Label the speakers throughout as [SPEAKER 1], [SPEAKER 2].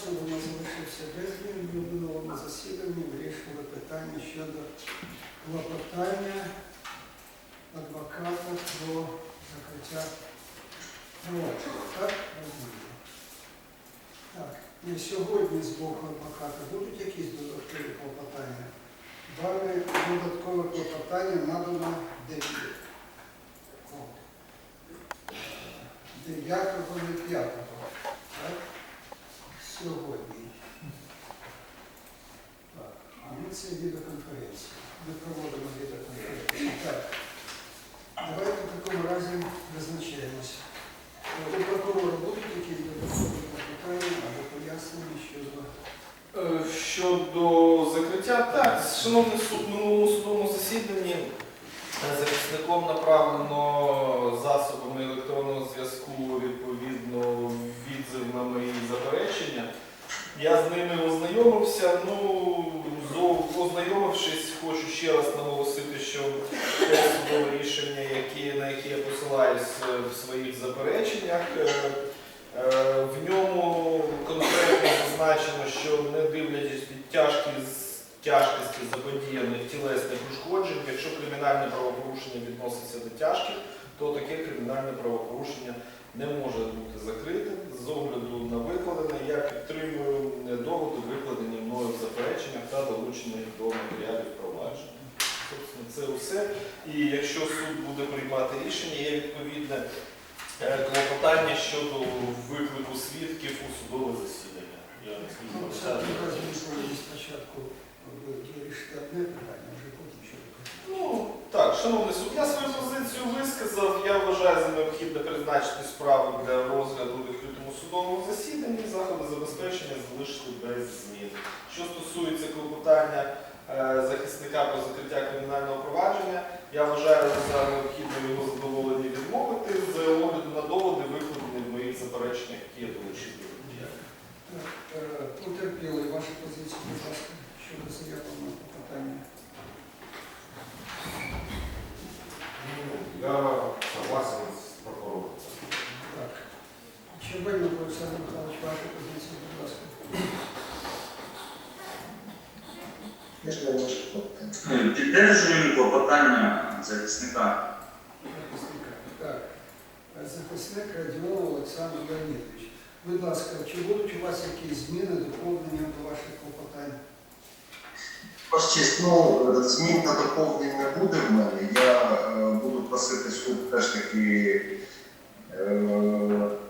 [SPEAKER 1] Склад у нас залишився без змін. В минулому засіданні вирішили питання щодо клопотання адвоката про закриття провадження. Так? Розумію. Так. І сьогодні з боку адвоката будуть якісь додаткові клопотання? Дане додаткове клопотання надано 9. 9.05. Так? Сьогодні. Так, а ми це відеоконференція. Ми проводимо відеоконференцію. Так. Давайте в такому разі визначаємося. У прокурора будуть якісь додаткові питання або пояснення щодо
[SPEAKER 2] Е, Щодо закриття, так, шановний суд, минулому судовому засіданні е, захисником направлено засобами електронного зв'язку відповідно відзив на мої заперечення. Я з ними ознайомився. Ну, ознайомившись, хочу ще раз наголосити, що те судове рішення, на яке я посилаюсь е, в своїх запереченнях, е, Е, В ньому конкретно зазначено, що не дивлячись тяжкість, тяжкості заподіяних тілесних ушкоджень, якщо кримінальне правопорушення відноситься до тяжких, то таке кримінальне правопорушення не може бути закрите. З огляду на викладене, я підтримую доводи, викладені мною в запереченнях та долучених до матеріалів провадження. Собственно, це все. І якщо суд буде приймати рішення, є відповідне Е, клопотання щодо виклику свідків у судове засідання. Я не
[SPEAKER 1] Ну, спочатку ви вирішите одне питання, вже потім робити.
[SPEAKER 2] Ну, шановний суд, я свою позицію висказав. Я вважаю за необхідне призначити справу для розгляду у відкритому судовому засіданні, заходи забезпечення залишити без змін. Що стосується клопотання е, захисника про закриття кримінального провадження, я вважаю за необхідне його задоволення відмовити з огляду на доводи, викладені в моїх запереченнях, які я долучив до матеріалів.
[SPEAKER 1] Так, е, Потерпіли ваші позиції, будь ласка, щодо заявленого питання.
[SPEAKER 3] Я согласен с прокурором.
[SPEAKER 1] Так. Щербанюк Олександр Михайлович, ваші позиції, будь ласка.
[SPEAKER 4] Підтверджую клопотання захисника.
[SPEAKER 1] Захисника. Так. Захисник Радіон Олександр Леонідович. Будь ласка, чи будуть у вас якісь зміни, доповнення до ваших клопотань?
[SPEAKER 5] Ваш честь, ну, змін та доповнень не буде в мене. Я е, буду просити суд теж таки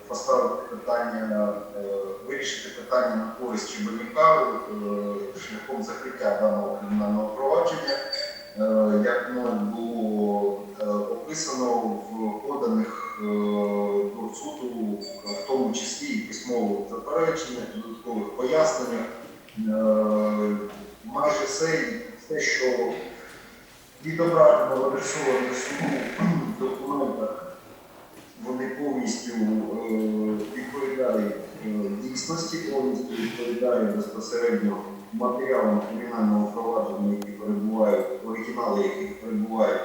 [SPEAKER 5] поставити питання, е, вирішити питання на користь Чебанюка е, шляхом закриття даного кримінального провадження. Е, як мною було е, описано в поданих е, до суду, в тому числі і письмових запереченнях, додаткових поясненнях. Е, майже все, все, що відображено в суду повністю е, відповідають е, дійсності, повністю відповідають безпосередньо матеріалам кримінального провадження, які перебувають, оригінали яких перебувають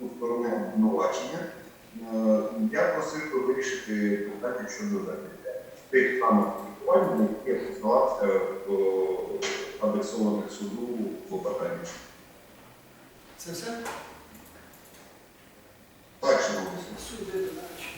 [SPEAKER 5] у сторони обвинувачення. Е, Я просив би вирішити питання щодо закриття тих самих на які я е, адресованих суду в клопотання.
[SPEAKER 1] Це все?
[SPEAKER 5] Так, шановні.
[SPEAKER 1] Суд Єдинович.